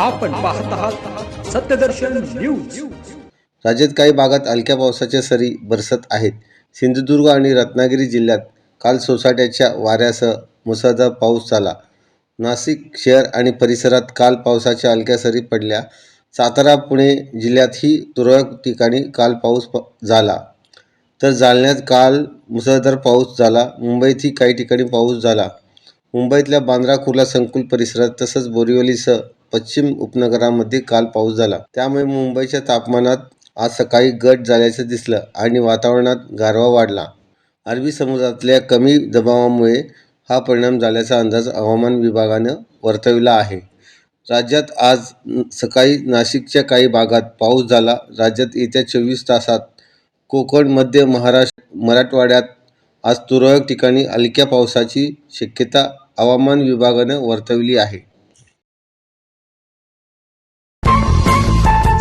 आपण पाहत आहात सत्यदर्शन न्यूज. राज्यात काही भागात हलक्या पावसाच्या सरी बरसत आहेत. सिंधुदुर्ग आणि रत्नागिरी जिल्ह्यात काल सोसाट्याच्या वाऱ्यासह मुसळधार पाऊस झाला. नाशिक शहर आणि परिसरात काल पावसाच्या हलक्या सरी पडल्या. सातारा पुणे जिल्ह्यातही तुरळक ठिकाणी काल पाऊस प झाला. तर जालन्यात काल मुसळधार पाऊस झाला. मुंबईतही काही ठिकाणी पाऊस झाला. मुंबईतल्या बांद्रा कुर्ला संकुल परिसरात तसंच बोरिवलीसह पश्चिम उपनगरामध्ये काल पाऊस झाला. त्यामुळे मुंबईच्या तापमानात आज सकाळी घट झाल्याचं दिसलं आणि वातावरणात गारवा वाढला. अरबी समुद्रातल्या कमी दबावामुळे हा परिणाम झाल्याचा अंदाज हवामान विभागानं वर्तविला आहे. राज्यात आज सकाळी नाशिकच्या काही भागात पाऊस झाला. राज्यात येत्या चोवीस तासात कोकण मध्य महाराष्ट्र मराठवाड्यात आज तुरळक ठिकाणी हलक्या पावसाची शक्यता हवामान विभागानं वर्तवली आहे.